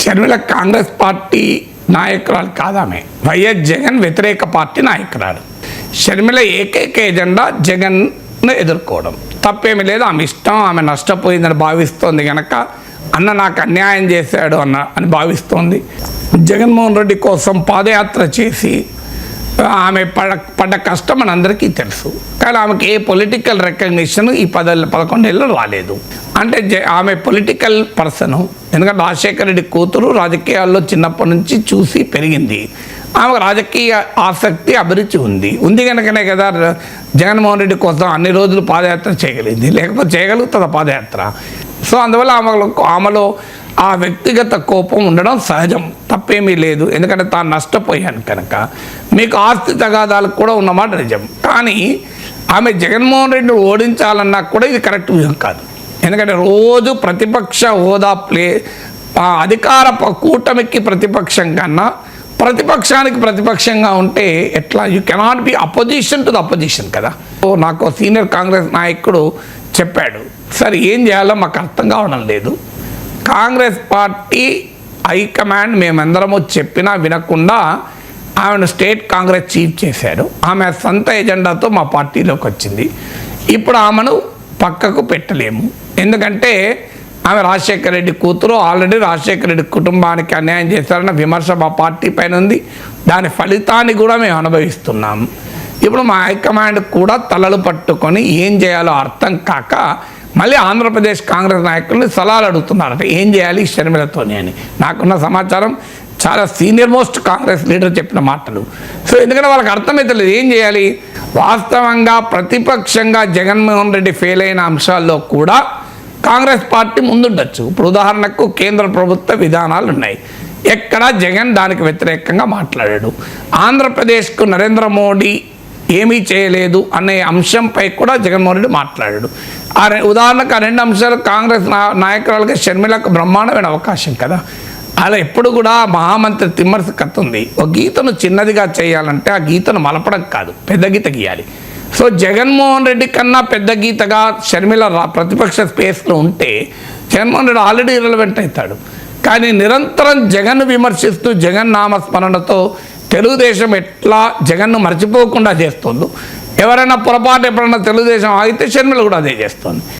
Sharmila Congress party నాయకురాలు కాదామె. YS Jagan వ్యతిరేక party నాయకురాలు. షర్మిల ఏకైక ఎజెండా జగన్ను ఎదుర్కోవడం. తప్పేమీ లేదు ఆమె ఇష్టం ఆమె నష్టపోయిందని భావిస్తోంది కనుక అన్న నాకు అన్యాయం చేశాడు అన్న అని భావిస్తోంది. జగన్మోహన్ రెడ్డి కోసం పాదయాత్ర చేసి ఆమె పడ పడ్డ కష్టం మనందరికీ తెలుసు. కానీ ఆమెకి ఏ పొలిటికల్ రికగ్నిషన్ ఈ పద పదకొండేళ్ళు రాలేదు. అంటే జ- ఆమె పొలిటికల్ పర్సన్ ఎందుకంటే రాజశేఖర రెడ్డి కూతురు రాజకీయాల్లో చిన్నప్పటి నుంచి చూసి పెరిగింది. ఆమె రాజకీయ ఆసక్తి అభిరుచి ఉంది. ఉంది కనుకనే కదా జగన్మోహన్ రెడ్డి కోసం అన్ని రోజులు పాదయాత్ర చేయగలిగింది. లేకపోతే చేయగలుగుతుంది పాదయాత్ర? సో అందువల్ల ఆమెలో ఆమెలో ఆ వ్యక్తిగత కోపం ఉండడం సహజం. తప్పేమీ లేదు. ఎందుకంటే తాను నష్టపోయాను కనుక మీకు ఆస్తి తగాదాలు కూడా ఉన్నమాట నిజం. కానీ ఆమె జగన్మోహన్ రెడ్డిని ఓడించాలన్నా కూడా ఇది కరెక్ట్ వ్యూహం కాదు. ఎందుకంటే రోజు ప్రతిపక్ష హోదా ప్లే ఆ అధికార కూటమికి ప్రతిపక్షం కన్నా ప్రతిపక్షానికి ప్రతిపక్షంగా ఉంటే ఎట్లా? You cannot be opposition to the opposition కదా. నాకు సీనియర్ కాంగ్రెస్ నాయకుడు చెప్పాడు. సరే ఏం చేయాలో మాకు అర్థం కావడం లేదు. కాంగ్రెస్ పార్టీ హైకమాండ్ మేమందరము చెప్పినా వినకుండా ఆమెను స్టేట్ కాంగ్రెస్ చీఫ్ చేశారు. ఆమె సొంత ఎజెండాతో మా పార్టీలోకి వచ్చింది. ఇప్పుడు ఆమెను పక్కకు పెట్టలేము. ఎందుకంటే ఆమె రాజశేఖర రెడ్డి కూతురు ఆల్రెడీ రాజశేఖర రెడ్డి కుటుంబానికి అన్యాయం చేశారన్న విమర్శ మా పార్టీ పైన ఉంది. దాని ఫలితాన్ని కూడా మేము అనుభవిస్తున్నాము. ఇప్పుడు మా హైకమాండ్ కూడా తలలు పట్టుకొని ఏం చేయాలో అర్థం కాక మళ్ళీ ఆంధ్రప్రదేశ్ కాంగ్రెస్ నాయకుల్ని సలహాలు అడుగుతున్నారట ఏం చేయాలి షర్మిలతోని అని. నాకున్న సమాచారం చాలా సీనియర్ మోస్ట్ కాంగ్రెస్ లీడర్ చెప్పిన మాటలు. సో ఎందుకంటే వాళ్ళకి అర్థమవుతలేదు ఏం చేయాలి? వాస్తవంగా ప్రతిపక్షంగా జగన్మోహన్ రెడ్డి ఫెయిల్ అయిన అంశాల్లో కూడా కాంగ్రెస్ పార్టీ ముందుండొచ్చు. ఇప్పుడు ఉదాహరణకు కేంద్ర ప్రభుత్వ విధానాలు ఉన్నాయి ఎక్కడ జగన్ దానికి వ్యతిరేకంగా మాట్లాడాడు. ఆంధ్రప్రదేశ్కు నరేంద్ర మోడీ ఏమీ చేయలేదు అనే అంశంపై కూడా జగన్మోహన్ రెడ్డి మాట్లాడాడు. ఆ ఉదాహరణకు ఆ రెండు అంశాలు కాంగ్రెస్ నా షర్మిలకు బ్రహ్మాండమైన అవకాశం కదా. అలా ఎప్పుడు కూడా మహామంత్రి తిమ్మర్స్ కథ ఉంది ఒక గీతను చిన్నదిగా చేయాలంటే ఆ గీతను మలపడం కాదు పెద్ద గీత గీయాలి. సో జగన్మోహన్ రెడ్డి కన్నా పెద్ద గీతగా షర్మిల రా- ప్రతిపక్ష స్పేస్లో ఉంటే జగన్మోహన్ రెడ్డి ఆల్రెడీ ఇరలవెంట్ అవుతాడు. కానీ నిరంతరం జగన్ విమర్శిస్తూ జగన్ నామస్మరణతో తెలుగుదేశం ఎట్లా జగన్ను మర్చిపోకుండా చేస్తుందో ఎవరైనా పొరపాటు ఎప్పుడైనా తెలుగుదేశం ఆగితే షర్మిల కూడా అదే చేస్తుంది.